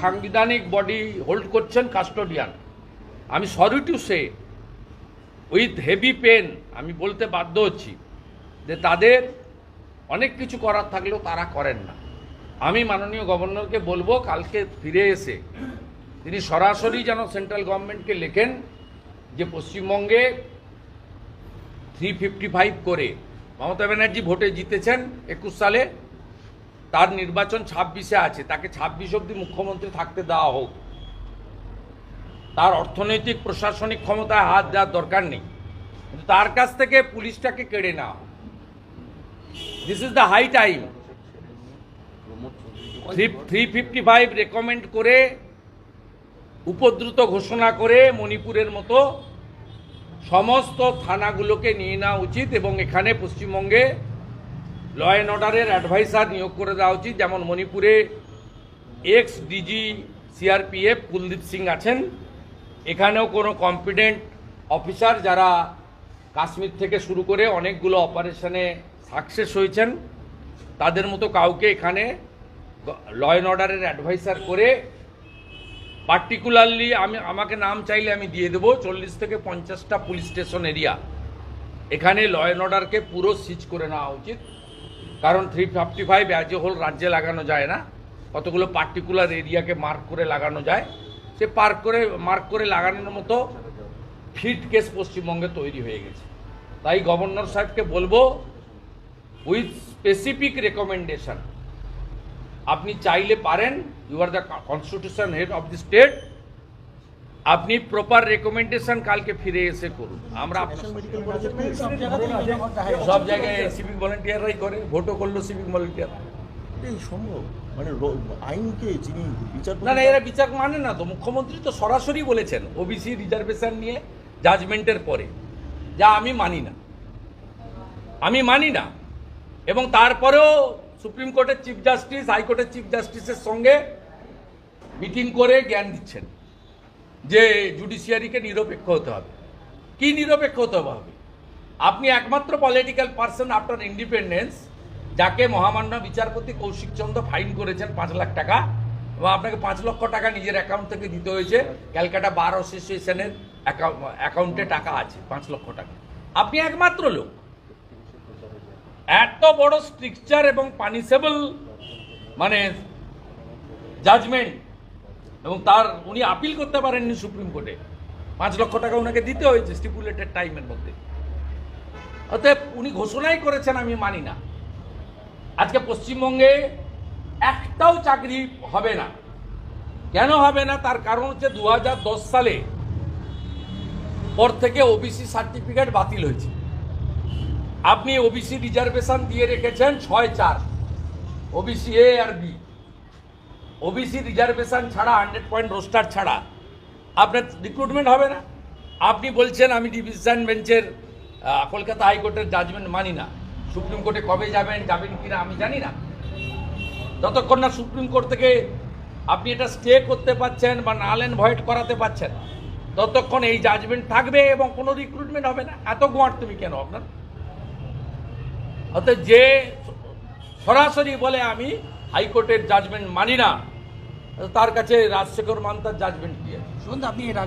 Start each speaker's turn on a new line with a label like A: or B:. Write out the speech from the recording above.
A: সাংবিধানিক body hold করছেন custodian আমি sorry to say with heavy pen আমি বলতে বাধ্য হচ্ছি যে তাদের অনেক কিছু করার থাকলেও তারা করেন না। আমি মাননীয় গভর্নরকে বলব, কালকে ফিরে এসে তিনি সরাসরি যেন সেন্ট্রাল গভর্নমেন্টকে লেখেন যে পশ্চিমবঙ্গে থ্রি ফিফটি ফাইভ করে মমতা ব্যানার্জি ভোটে জিতেছেন একুশ সালে। তার নির্বাচন ছাব্বিশে আছে, তাকে ছাব্বিশ অব্দি মুখ্যমন্ত্রী থাকতে দেওয়া হোক। তার অর্থনৈতিক, প্রশাসনিক ক্ষমতায় হাত দেওয়ার দরকার নেই। কিন্তু তার কাছ থেকে পুলিশটাকে কেড়ে নেওয়া this is the high time three three fifty five recommend করে, উপদ্রুত ঘোষণা করে মণিপুরের মতো সমস্ত থানাগুলোকে নিয়ে নেওয়া উচিত এবং এখানে পশ্চিমবঙ্গে ল অ্যান্ড অর্ডারের অ্যাডভাইসার নিয়োগ করে দেওয়া উচিত। যেমন মণিপুরে ex DG CRPF Kuldeep Singh আছেন। এখানেও কোনো কম্পিটেন্ট অফিসার যারা কাশ্মীর থেকে শুরু করে অনেকগুলো অপারেশনে সাকসেস হয়েছেন, তাদের মতো কাউকে এখানে ল অ্যান্ড অর্ডারের অ্যাডভাইসার করে পার্টিকুলারলি আমি, আমাকে নাম চাইলে আমি দিয়ে দেবো, চল্লিশ থেকে পঞ্চাশটা পুলিশ স্টেশন এরিয়া। এখানে ল অ্যান্ড অর্ডারকে পুরো সিজ করে নেওয়া উচিত। কারণ three fifty five as a whole রাজ্যে লাগানো যায় না। কতগুলো পার্টিকুলার এরিয়াকে মার্ক করে লাগানো যায়। সে পার্ক করে মার্ক করে লাগানোর মতো ফিট কেস পশ্চিমবঙ্গে তৈরি হয়ে গেছে। তাই গভর্নর সাহেবকে বলব উইথ স্পেসিফিক রেকমেন্ডেশন আপনি চাইলে পারেন you are the constitution head of the state আপনি প্রপার রেকমেন্ডেশন কালকে ফিরে এসে করুন। আমরা আপনার সব জায়গায় সিভিক ভলেন্টিয়াররাই করে ভোটও করল সিভিক ভলেন্টিয়ার
B: সম্ভব? মানে র- আইনকে যিনি বিচার
A: না না এরা বিচার মানে না তো মুখ্যমন্ত্রী তো সরাসরি বলেছেন ওবিসি রিজার্ভেশন নিয়ে জাজমেন্টের পরে। যা আমি মানি না। আমি মানি না। এবং তারপরেও সুপ্রিম কোর্টের চিফ জাস্টিস হাইকোর্টের চিফ জাস্টিসের সঙ্গে মিটিং করে জ্ঞান দিচ্ছেন। যে জুডিশিয়ারিকে নিরপেক্ষ হতে হবে। কি নিরপেক্ষ হতে হবে? আপনি একমাত্র পলিটিক্যাল পার্সন আফটার ইন্ডিপেন্ডেন্স যাকে মহামান্য বিচারপতি কৌশিক চন্দ্র ফাইন করেছেন পাঁচ লাখ টাকা, এবং আপনাকে পাঁচ লক্ষ টাকা নিজের অ্যাকাউন্ট থেকে দিতে হয়েছে। ক্যালকাটা বার অ্যাসোসিয়েশনের অ্যাকাউন্টে টাকা আছে, পাঁচ লক্ষ টাকা। আপনি একমাত্র লোক। এত বড় স্ট্রিকচার এবং পানিশেবল মানে জাজমেন্ট এবং তার উনি আপিল করতে পারেননি সুপ্রিম কোর্টে। পাঁচ লক্ষ টাকা ওনাকে দিতে হয়েছে স্টিপুলেটেড টাইমের মধ্যে। অতএব উনি ঘোষণাই করেছেন, আমি মানি না। আজকে পশ্চিমবঙ্গে একটাও চাকরি হবে না। কেন হবে না? তার কারণ হচ্ছে দু হাজার দশ সালে পর থেকে ওবিসি সার্টিফিকেট বাতিল হয়েছে। আপনি ওবিসি রিজার্ভেশন দিয়ে রেখেছেন ছয় চার। OBC A R B OBC reservation ছাড়া হান্ড্রেড পয়েন্ট রোস্টার ছাড়া, আপনার রিক্রুটমেন্ট হবে না। আপনি বলছেন, আমি ডিভিশন বেঞ্চের কলকাতা হাইকোর্টের জাজমেন্ট মানি না। সুপ্রিম কোর্টে কবে যাবেন যাবেন কিনা, আমি জানি না। যতক্ষণ না সুপ্রিম কোর্ট থেকে আপনি এটা স্টে করতে পাচ্ছেন বা নাল অ্যান্ড ভয়েড করাতে পাচ্ছেন ততক্ষণ এই জাজমেন্ট থাকবে এবং কোনো রিক্রুটমেন্ট হবে না। এত গোয়ার তুমি কেন আপনার? অর্থাৎ যে সরাসরি বলে আমি হাইকোর্টের জাজমেন্ট মানি না তার কাছে রাজশেখর মান্তার জাজমেন্ট কি আছে?
C: আপনি এর